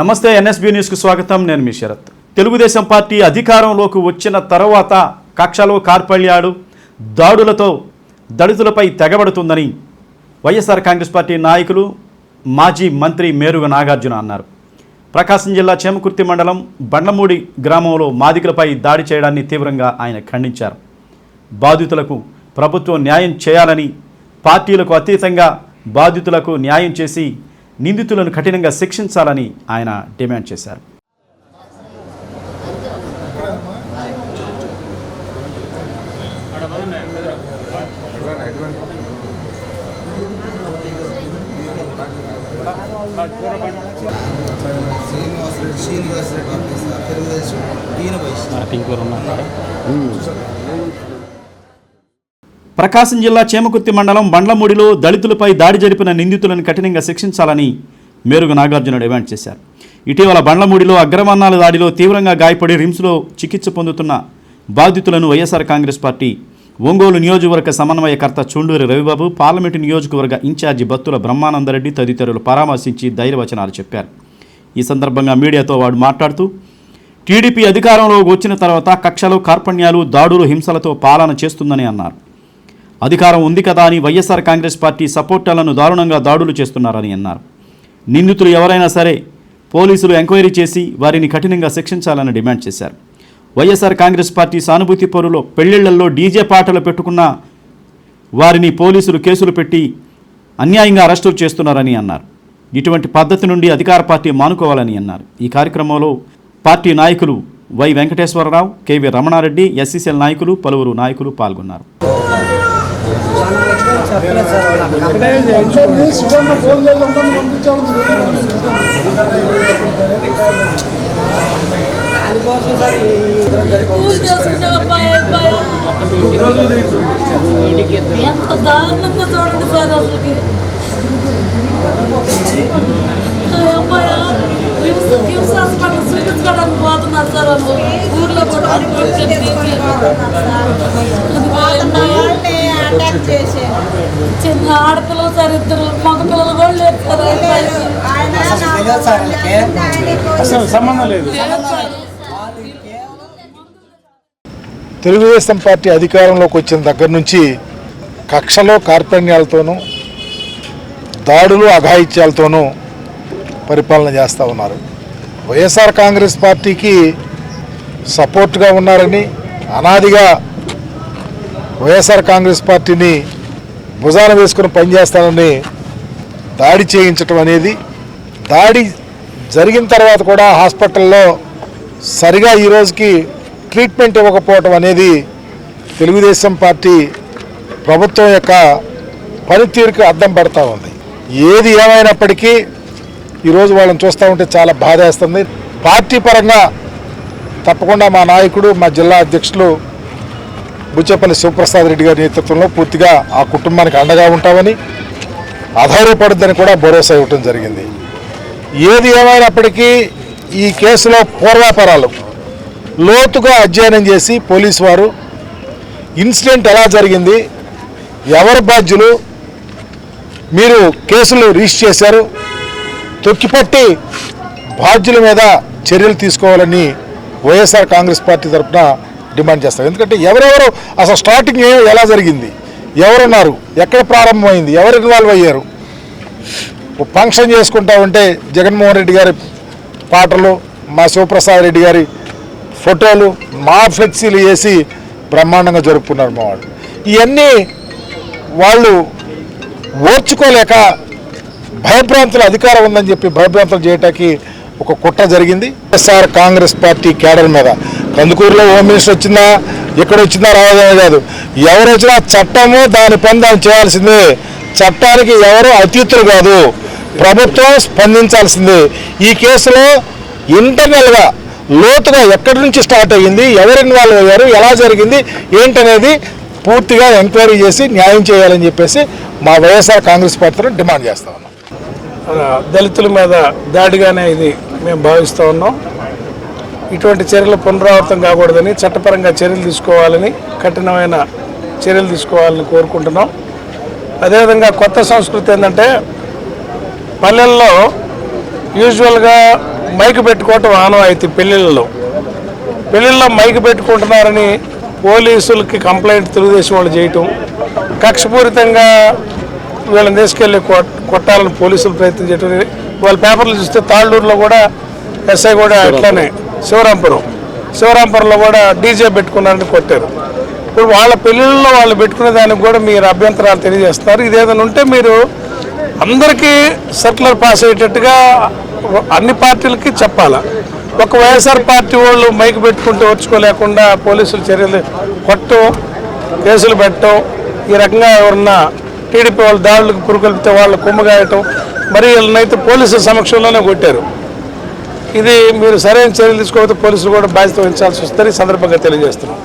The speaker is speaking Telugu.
నమస్తే ఎన్ఎస్బి న్యూస్కు స్వాగతం. నేను మీ శరత్. తెలుగుదేశం పార్టీ అధికారంలోకి వచ్చిన తర్వాత కక్షలో కార్పళ్యాడు దాడులతో దళితులపై తెగబడుతుందని వైఎస్ఆర్ కాంగ్రెస్ పార్టీ నాయకులు మాజీ మంత్రి మేరుగ నాగార్జున అన్నారు. ప్రకాశం జిల్లా చేమకుర్తి మండలం బండ్లమూడి గ్రామంలో మాదికలపై దాడి చేయడాన్ని తీవ్రంగా ఆయన ఖండించారు. బాధితులకు ప్రభుత్వం న్యాయం చేయాలని పార్టీలకు అతీతంగా బాధితులకు న్యాయం చేసి నిందితులను కఠినంగా శిక్షించాలని ఆయన డిమాండ్ చేశారు శ్రీనివాసరెడ్డి శ్రీనివాసరెడ్డి శ్రీనివాస్ తెలుగుదేశం ఈయన వయసు ప్రకాశం జిల్లా చేమకుర్తి మండలం బండ్లమూడిలో దళితులపై దాడి జరిపిన నిందితులను కఠినంగా శిక్షించాలని మేరుగు నాగార్జున డిమాండ్ చేశారు. ఇటీవల బండ్లమూడిలో అగ్రవర్ణాల దాడిలో తీవ్రంగా గాయపడి రిమ్స్లో చికిత్స పొందుతున్న బాధితులను వైఎస్ఆర్ కాంగ్రెస్ పార్టీ ఒంగోలు నియోజకవర్గ సమన్వయకర్త చూండూరి రవిబాబు పార్లమెంటు నియోజకవర్గ ఇన్ఛార్జి బత్తుల బ్రహ్మానందరెడ్డి తదితరులు పరామర్శించి ధైర్యవచనాలు చెప్పారు. ఈ సందర్భంగా మీడియాతో వాడు మాట్లాడుతూ టీడీపీ అధికారంలోకి వచ్చిన తర్వాత కక్షలు కార్పణ్యాలు దాడులు హింసలతో పాలన చేస్తుందని అన్నారు. అధికారం ఉంది కదా అని వైఎస్ఆర్ కాంగ్రెస్ పార్టీ సపోర్టర్లను దారుణంగా దాడులు చేస్తున్నారని అన్నారు. నిందితులు ఎవరైనా సరే పోలీసులు ఎంక్వైరీ చేసి వారిని కఠినంగా శిక్షించాలని డిమాండ్ చేశారు. వైఎస్ఆర్ కాంగ్రెస్ పార్టీ సానుభూతి పరులో పెళ్ళిళ్ళలో డీజే పాటలు పెట్టుకున్న వారిని పోలీసులు కేసులు పెట్టి అన్యాయంగా అరెస్టులు చేస్తున్నారని అన్నారు. ఇటువంటి పద్ధతి నుండి అధికార పార్టీ మానుకోవాలని అన్నారు. ఈ కార్యక్రమంలో పార్టీ నాయకులు Y Venkateswara Rao KV Ramana Reddy SCCL నాయకులు పలువురు నాయకులు పాల్గొన్నారు. పూజ చేసుకునే అబ్బాయి అబ్బాయి ఎంత దారుణంగా చూడండి సార్ అసలుకి ఆ అబ్బాయి హింస హింస హాస్పిటల్ చూపించుకోవడానికి పోతున్నారు సార్ వాళ్ళు ఊర్లో కూడా చేశారు చిన్న ఆడపిల్లలు సార్ ఇద్దరు మగ పిల్లలు కూడా లేరు సార్. సంబంధం లేదు. తెలుగుదేశం పార్టీ అధికారంలోకి వచ్చిన దగ్గర నుంచి కక్షలో కార్పణ్యాలతోనూ దాడులు అఘాయిత్యాలతోనూ పరిపాలన చేస్తూ ఉన్నారు. వైఎస్ఆర్ కాంగ్రెస్ పార్టీకి సపోర్ట్గా ఉన్నారని అనాదిగా వైఎస్ఆర్ కాంగ్రెస్ పార్టీని భుజాన వేసుకుని పనిచేస్తానని దాడి చేయించటం అనేది దాడి జరిగిన తర్వాత కూడా హాస్పిటల్లో సరిగా ఈ రోజుకి ట్రీట్మెంట్ ఇవ్వకపోవటం అనేది తెలుగుదేశం పార్టీ ప్రభుత్వం యొక్క పనితీరుకి అద్దం పడతా ఉంది. ఏది ఏమైనప్పటికీ ఈరోజు వాళ్ళని చూస్తూ ఉంటే చాలా బాధేస్తుంది. పార్టీ పరంగా తప్పకుండా మా నాయకుడు మా జిల్లా అధ్యక్షులు బుచ్చపల్లి శివప్రసాద్ రెడ్డి గారి నేతృత్వంలో పూర్తిగా ఆ కుటుంబానికి అండగా ఉంటామని ఆధారపడుద్దని కూడా భరోసా ఇవ్వటం జరిగింది. ఏది ఏమైనప్పటికీ ఈ కేసులో పూర్వాపరాలు. లోతుగా అధ్యయనం చేసి పోలీసు వారు ఇన్సిడెంట్ ఎలా జరిగింది ఎవరు బాధ్యులు మీరు కేసులు రిజిస్టర్ చేశారు తొక్కిపట్టి బాధ్యుల మీద చర్యలు తీసుకోవాలని వైఎస్ఆర్ కాంగ్రెస్ పార్టీ తరఫున డిమాండ్ చేస్తారు. ఎందుకంటే ఎవరెవరు అసలు స్టార్టింగ్ ఎలా జరిగింది? ఎవరున్నారు? ఎక్కడ ప్రారంభమైంది? ఎవరు ఇన్వాల్వ్ అయ్యారు? ఫంక్షన్ చేసుకుంటా ఉంటే జగన్మోహన్ రెడ్డి గారి పాటలు మా శివప్రసాద్ రెడ్డి గారి ఫోటోలు మా ఫ్లెక్సీలు వేసి బ్రహ్మాండంగా జరుపుకున్నారు మా వాళ్ళు. ఇవన్నీ వాళ్ళు ఓర్చుకోలేక భయభ్రాంతులు అధికారం ఉందని చెప్పి భయభ్రాంతులు చేయటానికి ఒక కుట్ర జరిగింది. వైఎస్ఆర్ కాంగ్రెస్ పార్టీ కేడర్ మీద. కందుకూరులో హోమ్ మినిస్టర్ వచ్చిందా? ఎక్కడ వచ్చిందా రావడమే కాదు. ఎవరు వచ్చినా చట్టము దాని పని దాన్ని చేయాల్సిందే. చట్టానికి ఎవరు అతీతులు కాదు. ప్రభుత్వం స్పందించాల్సిందే. ఈ కేసులో ఇంటర్నల్గా లోతుగా ఎక్కడి నుంచి స్టార్ట్ అయ్యింది? ఎవరు ఇన్వాల్వ్ అయ్యారు? ఎలా జరిగింది? ఏంటనేది పూర్తిగా ఎంక్వైరీ చేసి న్యాయం చేయాలని చెప్పేసి మా వైఎస్ఆర్ కాంగ్రెస్ పార్టీలో డిమాండ్ చేస్తా ఉన్నాం. దళితుల మీద దాడిగానే ఇది మేము భావిస్తూ ఉన్నాం. ఇటువంటి చర్యలు పునరావృతం కాకూడదని చట్టపరంగా చర్యలు తీసుకోవాలని కఠినమైన చర్యలు తీసుకోవాలని కోరుకుంటున్నాం. అదేవిధంగా కొత్త సంస్కృతి ఏంటంటే పల్లెల్లో యూజువల్గా మైక్ పెట్టుకోవటం ఆనవాయితీ పెళ్ళిళ్ళలో. పెళ్ళిళ్ళలో మైక్ పెట్టుకుంటున్నారని పోలీసులకి కంప్లైంట్ తెలుగుదేశం వాళ్ళు చేయటం. కక్షపూరితంగా వీళ్ళని తీసుకెళ్ళి కొట్టాలని పోలీసులు ప్రయత్నం చేయటం వాళ్ళ పేపర్లు చూస్తే తాళ్ళూరులో కూడా ఎస్ఐ కూడా అట్లానే శివరాంపురం. శివరాంపురంలో కూడా డీజే పెట్టుకున్నారని కొట్టారు. ఇప్పుడు వాళ్ళ పెళ్ళిళ్ళలో వాళ్ళు పెట్టుకునే దానికి కూడా మీరు అభ్యంతరాలు తెలియజేస్తున్నారు. ఇదేదైనా ఉంటే మీరు అందరికీ సర్కులర్ పాస్ అయ్యేటట్టుగా అన్ని పార్టీలకి చెప్పాలా? ఒక వైఎస్ఆర్ పార్టీ వాళ్ళు మైక్ పెట్టుకుంటూ వచ్చుకోలేకుండా పోలీసులు చర్యలు కొట్టడం కేసులు పెట్టడం ఈ రకంగా ఎవరన్నా టీడీపీ వాళ్ళు దాడులకు పురుకొల్పితే వాళ్ళు కుమ్మగాయటం మరి వీళ్ళనైతే పోలీసుల సమక్షంలోనే కొట్టారు. ఇది మీరు సరైన చర్యలు తీసుకోకపోతే పోలీసులు కూడా బాధ్యత వహించాల్సి వస్తుందని సందర్భంగా తెలియజేస్తున్నాం.